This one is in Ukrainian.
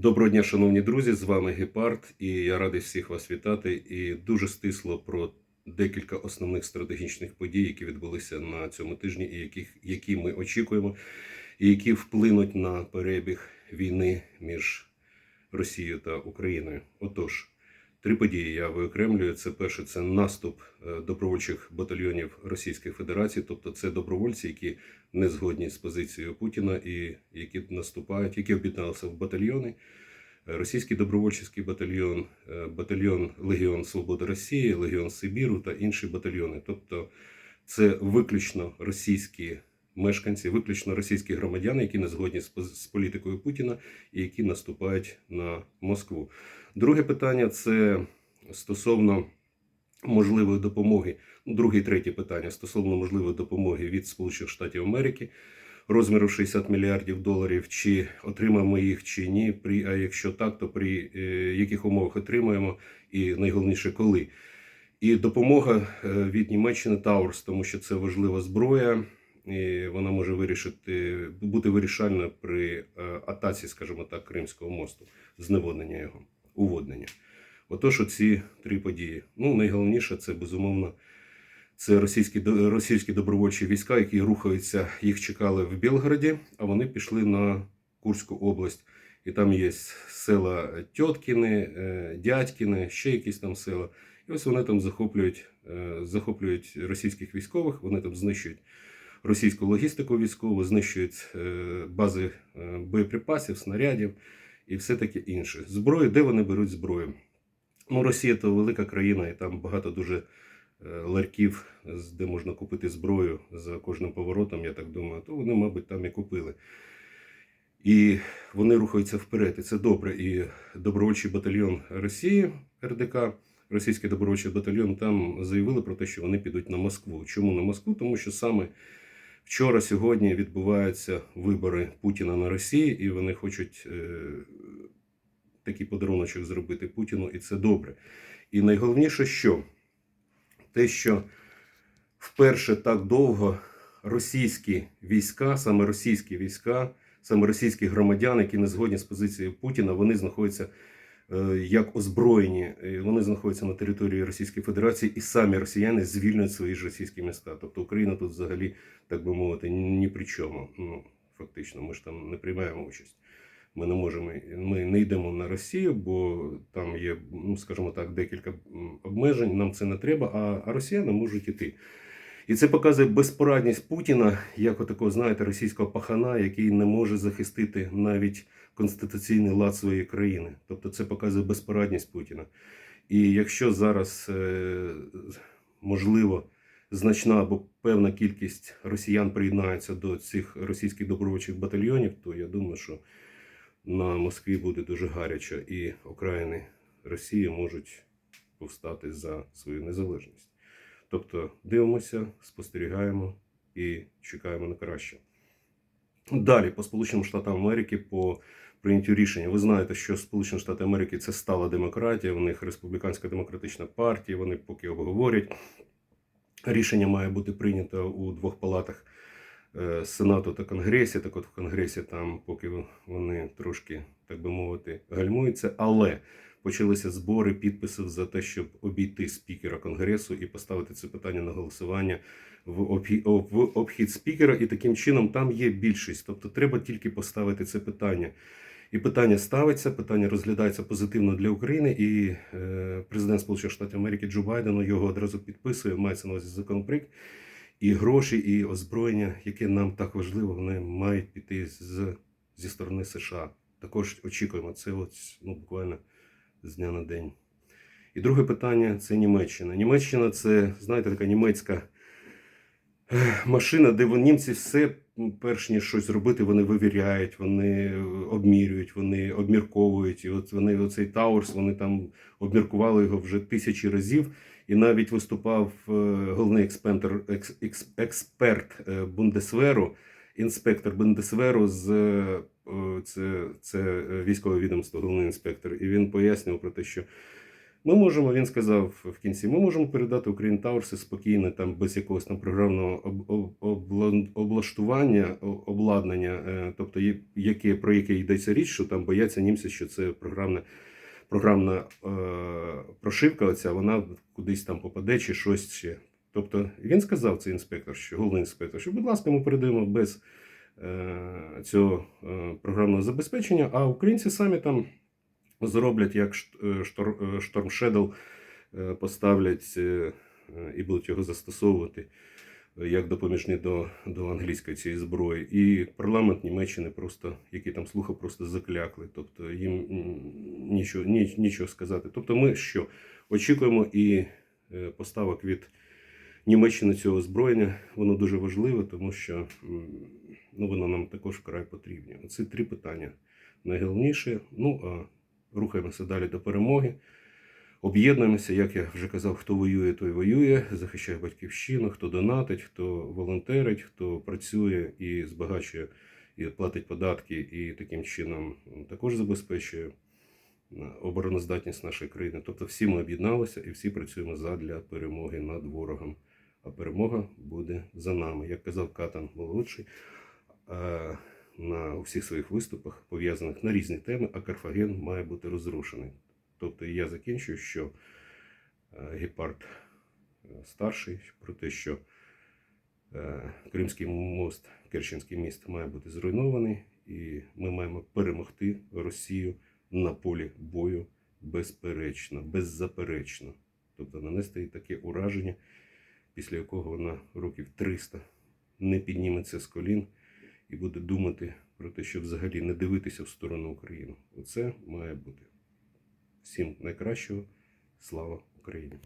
Доброго дня, шановні друзі! З вами Гепард, і я радий всіх вас вітати. І дуже стисло про декілька основних стратегічних подій, які відбулися на цьому тижні, і яких, які ми очікуємо, і які вплинуть на перебіг війни між Росією та Україною. Отож, три події я виокремлюю. Це перше, це наступ е, добровольчих батальйонів Російської Федерації, тобто це добровольці, які не згодні з позицією Путіна і які наступають, які об'єдналися в батальйони. Е, Російський добровольчий батальйон, е, батальйон Легіон Свободи Росії, Легіон Сибіру та інші батальйони. Тобто це виключно російські мешканці, виключно російські громадяни, які не згодні з політикою Путіна і які наступають на Москву. Друге питання це стосовно можливої допомоги. Ну, Друге і третє питання стосовно можливої допомоги від Сполучених Штатів Америки розміру 60 мільярдів доларів. Чи отримаємо їх, чи ні. При а якщо так, то при е, яких умовах отримаємо, і найголовніше коли. І допомога е, від Німеччини Таурс, тому що це важлива зброя. І вона може вирішити бути вирішальна при е, атаці, скажімо так, Кримського мосту, зневоднення його, уводнення. Отож, оці три події. Ну, найголовніше це безумовно це російські російські добровольчі війська, які рухаються. Їх чекали в Білгороді, а вони пішли на Курську область. І там є села Тьоткіни, е, Дядькіни, ще якісь там села. І ось вони там захоплюють, е, захоплюють російських військових, вони там знищують російську логістику військову, знищують е, бази е, боєприпасів, снарядів і все таке інше. Зброю, де вони беруть зброю? Ну, Росія то велика країна, і там багато дуже е, ларьків, де можна купити зброю за кожним поворотом, я так думаю, то вони, мабуть, там і купили. І вони рухаються вперед, і це добре. І добровольчий батальйон Росії, РДК, російський добровольчий батальйон, там заявили про те, що вони підуть на Москву. Чому на Москву? Тому що саме вчора, сьогодні відбуваються вибори Путіна на Росії, і вони хочуть е, такий подаруночок зробити Путіну, і це добре. І найголовніше, що те, що вперше так довго російські війська, саме російські війська, саме російські громадяни, які не згодні з позицією Путіна, вони знаходяться як озброєні, е, вони знаходяться на території Російської Федерації, і самі росіяни звільнюють свої ж російські міста. Тобто Україна тут взагалі, так би мовити, ні при чому. Ну, фактично, ми ж там не приймаємо участь. Ми не можемо, ми не йдемо на Росію, бо там є, ну скажімо так, декілька обмежень. Нам це не треба, а, а росіяни можуть іти. І це показує безпорадність Путіна, як отакого, знаєте, російського пахана, який не може захистити навіть конституційний лад своєї країни. Тобто це показує безпорадність Путіна. І якщо зараз е, можливо значна або певна кількість росіян приєднається до цих російських добровольчих батальйонів, то я думаю, що на Москві буде дуже гаряче, і окраїни Росії можуть повстати за свою незалежність. Тобто дивимося, спостерігаємо і чекаємо на краще. Далі по Сполученим Штатам Америки по прийняттю рішення. Ви знаєте, що Сполучені Штати Америки це стала демократія, у них республіканська демократична партія, вони поки обговорять. Рішення має бути прийнято у двох палатах е, Сенату та Конгресі. Так от в Конгресі там поки вони трошки, так би мовити, гальмуються, але почалися збори підписів за те, щоб обійти спікера Конгресу і поставити це питання на голосування в в обхід спікера. І таким чином там є більшість. Тобто треба тільки поставити це питання. І питання ставиться, питання розглядається позитивно для України. І е, президент Сполучених Штатів Америки Джо Байден його одразу підписує, мається на увазі законопроект. І гроші, і озброєння, яке нам так важливо, вони мають піти з, зі сторони США. Також очікуємо це от, ну, буквально з дня на день. І друге питання це Німеччина. Німеччина це, знаєте, така німецька машина, де німці все, перш ніж щось робити, вони вивіряють, вони е, обмірюють, вони обмірковують. І от вони оцей Таурс, вони там обміркували його вже тисячі разів. І навіть виступав е, головний експентер, екс, екс- експерт е, Бундесверу, інспектор Бундесверу з це, це військове відомство, головний інспектор. І він пояснював про те, що Ми можемо, він сказав в кінці, ми можемо передати Україн Таурси спокійно, там без якогось там програмного об, об, облаштування, обладнання, е, тобто яке, про яке йдеться річ, що там бояться німці, що це програмне, програмна е, прошивка, оця, вона кудись там попаде чи щось ще. Тобто він сказав, цей інспектор, що головний інспектор, що, будь ласка, ми передаємо без е, цього е, програмного забезпечення, а українці самі там зроблять як е, е, Storm Shadow, е, поставлять і будуть його застосовувати як допоміжний до, до англійської цієї зброї. І парламент Німеччини просто, який там слухав, просто заклякли. Тобто їм нічого, ні, нічого сказати. Тобто ми що? Очікуємо і поставок від Німеччини цього озброєння. Воно дуже важливе, тому що ну, воно нам також вкрай потрібне. Оці три питання найголовніше. Ну а рухаємося далі до перемоги. Об'єднуємося, як я вже казав, хто воює, той воює, захищає батьківщину, хто донатить, хто волонтерить, хто працює і збагачує, і платить податки, і таким чином також забезпечує е, обороноздатність нашої країни. Тобто всі ми об'єдналися і всі працюємо задля перемоги над ворогом. А перемога буде за нами. Як казав Катан молодший на всіх своїх виступах, пов'язаних на різні теми, а Карфаген має бути розрушений. Тобто я закінчую, що е, Гепард е, старший про те, що е, Кримський мост, Керченський міст має бути зруйнований, і ми маємо перемогти Росію на полі бою безперечно, беззаперечно. Тобто нанести їй таке ураження, після якого вона років 300 не підніметься з колін і буде думати про те, щоб взагалі не дивитися в сторону України. Оце має бути. Всім найкращого. Слава Україні!